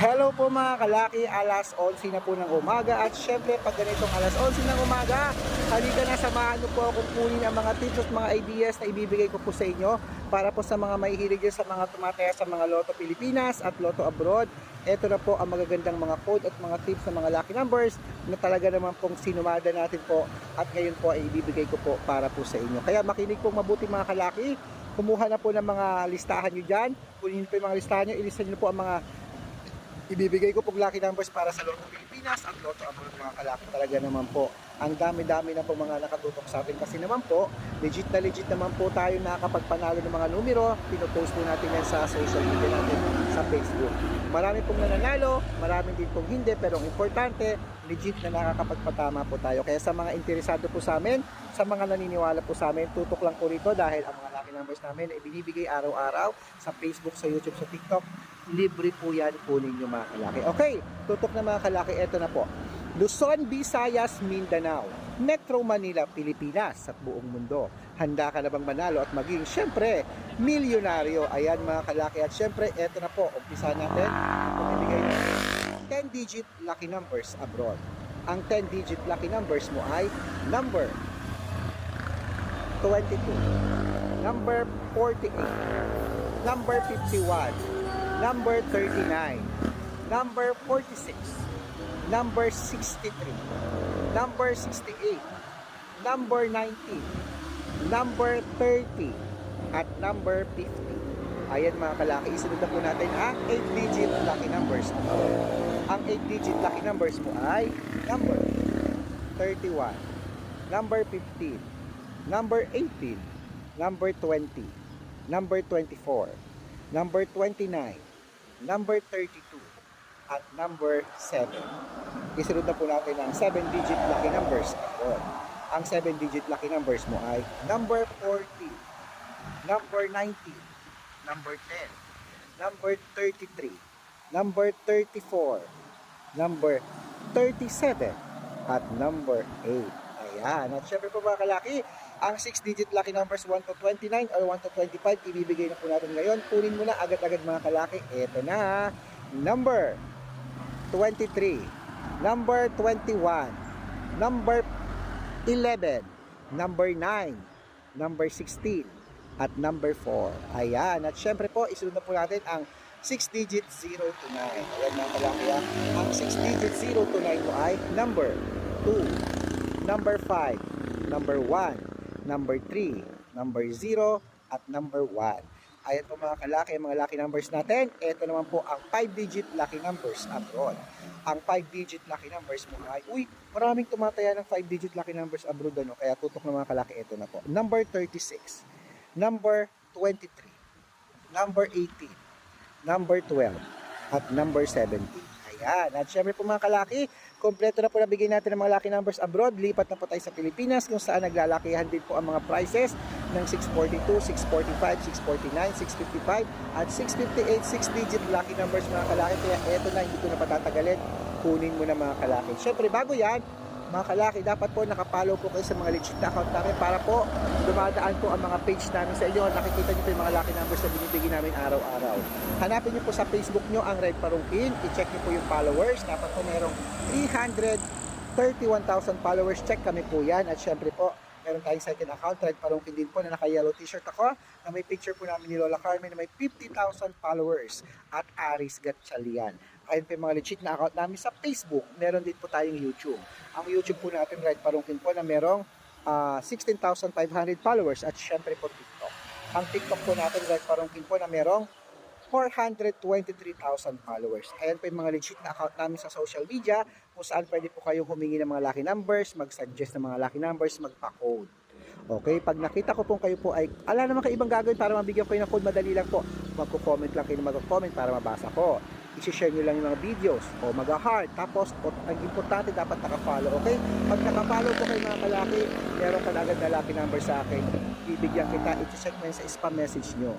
Hello po mga kalaki, alas 11 na po ng umaga at syempre pag ganitong alas 11 ng umaga, halika na samahan niyo po akong kunin ang mga tips at mga ideas na ibibigay ko po sa inyo para po sa mga mahihilig sa mga tumataya sa mga Lotto Pilipinas at Lotto Abroad. Ito na po ang magagandang mga code at mga tips ng mga lucky numbers na talaga naman pong sinumada natin po at ngayon po ay ibibigay ko po para po sa inyo. Kaya makinig po mabuti mga kalaki, kumuha na po ng mga listahan nyo dyan, kunin po yung mga listahan nyo, ilisan nyo po ang mga ibibigay ko pong lucky numbers para sa Lotto Pilipinas at Lotto Abroad mga kalaki talaga naman po. Ang dami-dami na po mga nakatutok sa atin kasi naman po, legit na legit naman po tayo nakakapagpanalo ng mga numero. Pinopost po natin yan sa social media natin sa Facebook. Marami pong nananalo, marami din pong hindi, pero ang importante, legit na nakakapagpatama po tayo. Kaya sa mga interesado po sa amin, sa mga naniniwala po sa amin, tutok lang po rito dahil ang mga lucky numbers namin ay binibigay araw-araw sa Facebook, sa YouTube, sa TikTok. Libre po yan po ninyo mga kalaki. Okay, tutok na mga kalaki, eto na po. Luzon, Visayas, Mindanao, Metro Manila, Pilipinas at buong mundo. Handa ka na bang manalo at maging, syempre, milyonaryo? Ayan mga kalaki. At syempre, eto na po, umpisa natin. Pumibigay natin 10-digit lucky numbers abroad. Ang 10-digit lucky numbers mo ay number 22, number 48, number 51, number 39, number 46, number 63, number 68, number 19, number 30, at number 50. Ayan mga kalaki, isunod na po natin ang 8-digit lucky numbers. Ang 8-digit lucky numbers mo ay number 31, number 15, number 18, number 20, number 24, number 29, number 32, at number 7. Isunod na po natin ang 7-digit lucky numbers. Ayun. Ang 7-digit lucky numbers mo ay number 40, number 19, number 10, number 33, number 34, number 37, at number 8. Ayan. At syempre po mga kalaki, ang 6-digit lucky numbers 1 to 29 or 1 to 25, ibibigay na po natin ngayon. Kunin mo na agad-agad mga kalaki. Ito na. Number 23, number 21, number 11, number 9, number 16, at number 4. Ayan. At syempre po, isunod na po natin ang 6-digit 0 to 9. Ayan mga kalaki. ah. Ang 6-digit 0 to 9 mo ay number 2, number 5, number 1, number 3, number 0, at number 1. Ayan po mga kalaki, mga lucky numbers natin. Ito naman po ang 5-digit lucky numbers abroad. Ang 5-digit lucky numbers mo ay, uy, maraming tumataya ng 5-digit lucky numbers abroad ano. Kaya tutok na mga kalaki, ito na po. Number 36, number 23, number 18, number 12, at number 17. Ayan. At syempre po mga kalaki, kompleto na po nabigay natin ng mga lucky numbers abroad. Lipat na po tayo sa Pilipinas kung saan naglalakihan din po ang mga prices ng 642, 645, 649, 655, at 658, 6-digit lucky numbers mga kalaki. Kaya eto na, hindi ko na patatagalin. Kunin mo na mga kalaki. Syempre, bago yan, mga kalaki, dapat po nakapollow po kayo sa mga legit account namin para po dumadaan po ang mga page namin sa inyo. Nakikita nyo po yung mga lucky numbers na binibigay namin araw-araw. Hanapin nyo po sa Facebook nyo ang Red Parungkin. I-check nyo po yung followers. Dapat po merong 331,000 followers. Check kami po yan. At syempre po, meron tayong second account, Red Parungkin din po na naka-yellow t-shirt ako na may picture po namin ni Lola Carmen na may 50,000 followers at Aris Gatchalian. Ayun po yung mga legit na account namin sa Facebook. Meron din po tayong YouTube. Ang YouTube po natin, Red Parungkin po na merong ah, 16,500 followers at syempre po TikTok. Ang TikTok po natin, Red Parungkin po na merong 423,000 followers. Ayan po yung mga legit na account namin sa social media kung saan pwede po kayong humingi ng mga lucky numbers, mag-suggest ng mga lucky numbers, magpa-code. Okay, pag nakita ko pong kayo po ay, ala naman kayo ibang gagawin para mabigyan ko kayo ng code, madali lang po. Magko-comment lang kayo na mag-comment para mabasa ko. I-share nyo lang yung mga videos o mag-heart. Tapos, ang importante dapat naka-follow, okay? Pag naka-follow po kayo mga kalaki, meron ka agad na lucky number sa akin. Bibigyan kita, i-check mo sa spam message nyo.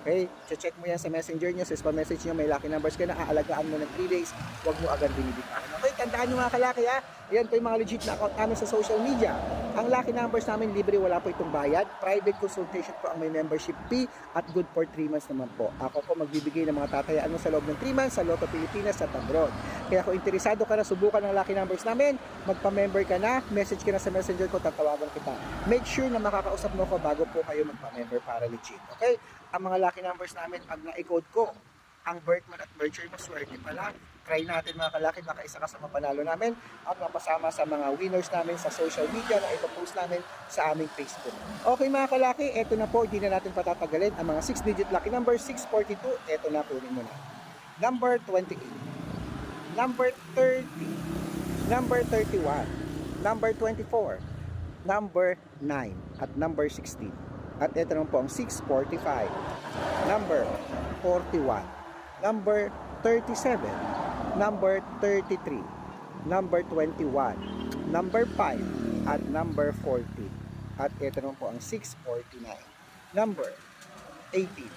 Okay? Check mo yan sa messenger nyo, sa spam message nyo, may lucky numbers ka na, aalagaan mo ng 3 days, huwag mo agad binibigyan. Okay? tandaan nyo mga kalaki ha. Yan po yung mga legit na account namin sa social media. Ang lucky numbers namin libre, wala po itong bayad. Private consultation po ang may membership fee at good for 3 months naman po. Ako po magbibigay ng mga tatayaan mo sa loob ng 3 months sa Lotto Pilipinas at abroad. Kaya kung interesado ka na subukan ng lucky numbers namin, magpa-member ka na, message ka na sa messenger ko, tatawagan kita. Make sure na makakausap mo ko bago po kayo magpa-member para legit. Okay? Ang mga lucky numbers namin, pag na-code ko, ang month at year mo, swerte pala. Try natin mga kalaki, baka isa ka sa mapanalo namin at mapasama sa mga winners namin sa social media na ipopost namin sa aming Facebook. Okay mga kalaki, eto na po, hindi na natin patatagalin ang mga 6-digit lucky number, 642, eto na, kunin mo na. Number 28, number 30, number 31, number 24, number 9, at number 16. At ito naman po ang 645, number 41, number 37, number 33, number 21, number 5, at number 40. At ito naman po ang 649, number 18,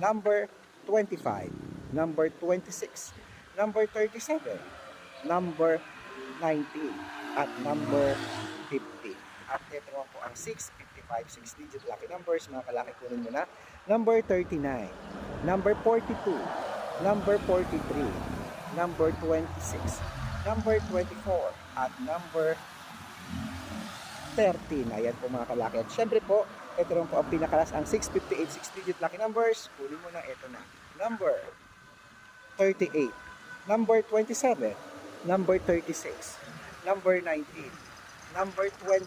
number 25, number 26, number 37, number 19, at number 50. At ito naman po ang 655, 6 digit lucky numbers, mga kalaki kunin mo na. Number 39, number 42, number 43, number 26, number 24, at number 13. Ayan po mga kalaki. At syempre po, ito rin po ang pinakalas, ang 658, 6 digit lucky numbers. Kunin mo na, ito na. Number 38, number 27, number 36, number 19, number 20,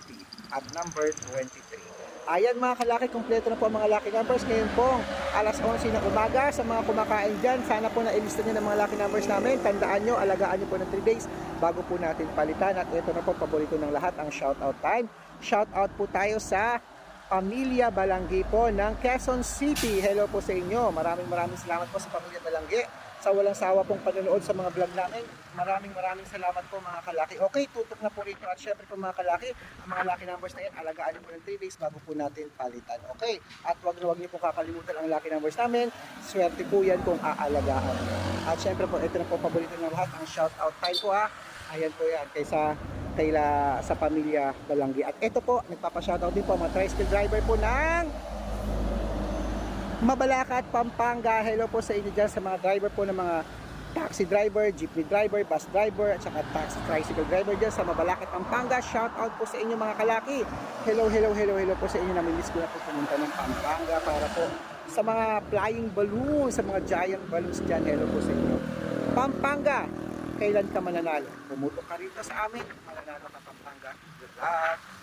at number 23. Ayan mga kalaki, kompleto na po ang mga lucky numbers. Ngayon po, alas 11 ng umaga sa mga kumakain dyan. Sana po na-ilista nyo ng mga lucky numbers namin. Tandaan nyo, alagaan nyo po ng 3 days bago po natin palitan. At ito na po, paborito ng lahat, ang shoutout time. Shoutout po tayo sa Pamilya Balanggi po ng Quezon City. Hello po sa inyo. Maraming maraming salamat po sa Pamilya Balanggi sa walang sawa pong panonood sa mga vlog namin. Maraming maraming salamat po mga kalaki. Okay, tutok na po rito at syempre po mga kalaki, ang mga lucky numbers na yan, alagaan niyo po ng 3 days bago po natin palitan. Okay, at wag na wag niyo po kakalimutan ang lucky numbers namin. Swerte po yan kung aalagaan. At syempre po, ito na po paborito ng lahat, ang shout out time po ha. Ayan po yan, kaysa kaila sa pamilya Balanggi. At ito po, nagpapa-shoutout din po mga tricycle driver po ng Mabalacat, Pampanga. Hello po sa inyo dyan sa mga driver po ng mga taxi driver, jeepney driver, bus driver, at saka taxi tricycle driver dyan sa Mabalacat, Pampanga. Shout out po sa inyo mga kalaki. Hello, hello, hello, hello po sa inyo. Namimiss ko na po pumunta ng Pampanga para po sa mga flying balloon, sa mga giant balloons dyan. Hello po sa inyo. Pampanga, kailan ka mananalo? Pumutok ka rito sa amin, mananalo ka Pampanga. Good luck!